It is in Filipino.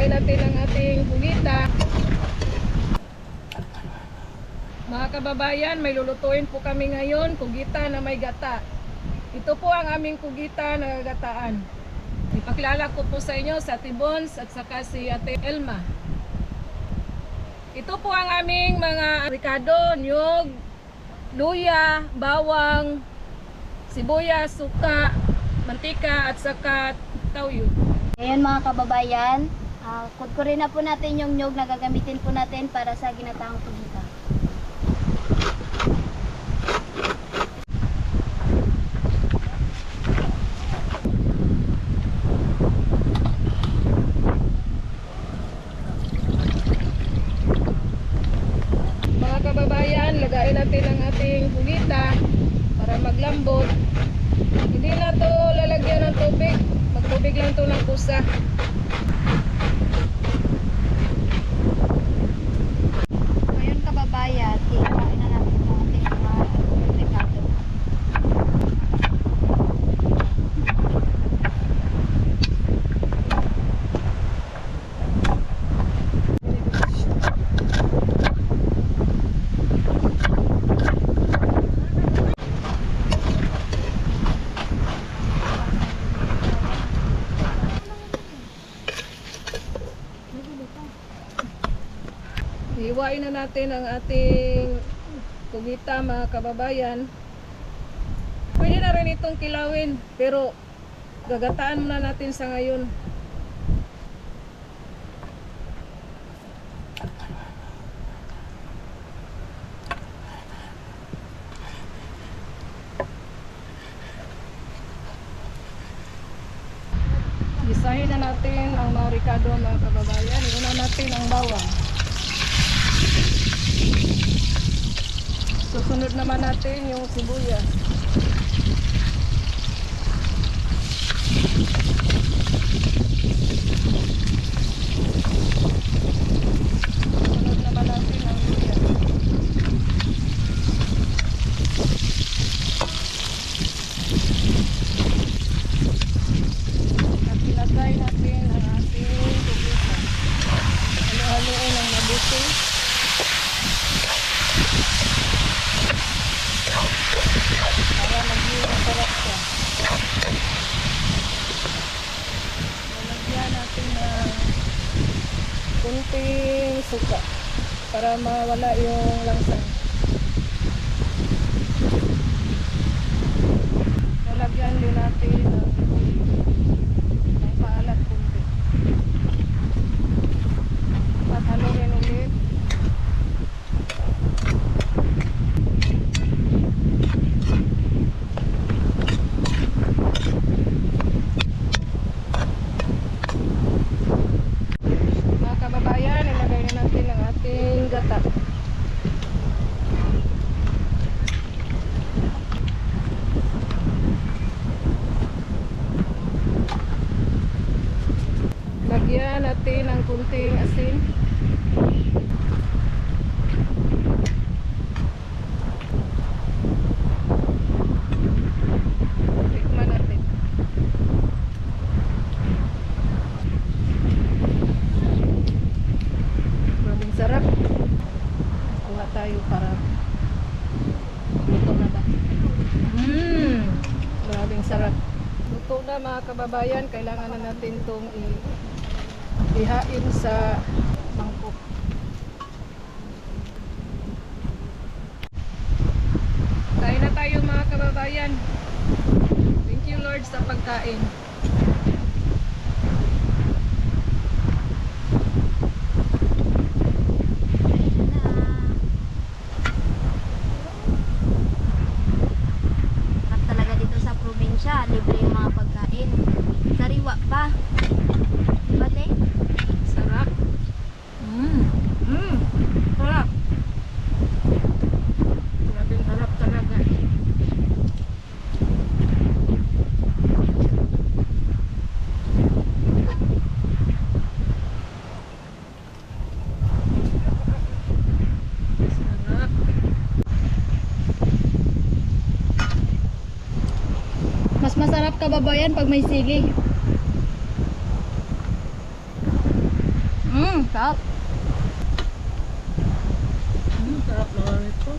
lagayin natin ang ating pugita. Mga kababayan, may lulutuin po kami ngayon, kugita na may gata. Ito po ang aming kugita na gataan. Ipakilala ko po sa inyo sa Ate Bons at saka si Ate Elma. Ito po ang aming mga ricado, nyog, luya, bawang, sibuyas, suka, mantika at saka tawyo. Ngayon mga kababayan, uh, na po natin yung nyog na gagamitin po natin para sa ginataang pugita. Mga kababayan, lagayin natin ang ating pugita para maglambot. Hindi na to lalagyan ng tubig. Magtubig lang to ng kusa. Ngayon kababayan, ihawain na natin yung ating mga ricado. Hiwain na natin ang ating pugita mga kababayan. Pwede na rin itong kilawin pero gagataan muna natin sa ngayon. Gisahin na natin ang mga ricado mga kababayan. Una natin ang bawang. Susunod naman natin yung sibuyas. Susunod naman natin ang luya. At ilagay natin ang ating tubika. Halo-haloin ng mabuti. para maging masarap siya. Lalagyan natin ng kunting suka para mawala yung langsa. Lalagyan din natin ng, ng paalat kunti. At haluin ulit. Mga kababayan, ilagay na natin ang ating gata. Lagyan natin ng kunting asin. Mga kababayan. Kailangan na natin itong ihain sa mangkok. Kain na tayo mga kababayan. Thank you Lord sa pagkain. Sarap talaga dito sa probinsya, libre yung mga pagkain. Sariwa pa. Diba, te? Sarap. Mmm. Mmm. Sarap. Grabing sarap talaga. Sarap. Mas masarap kababayan pag may sili. Sarap. Hmm, sarap naman ito.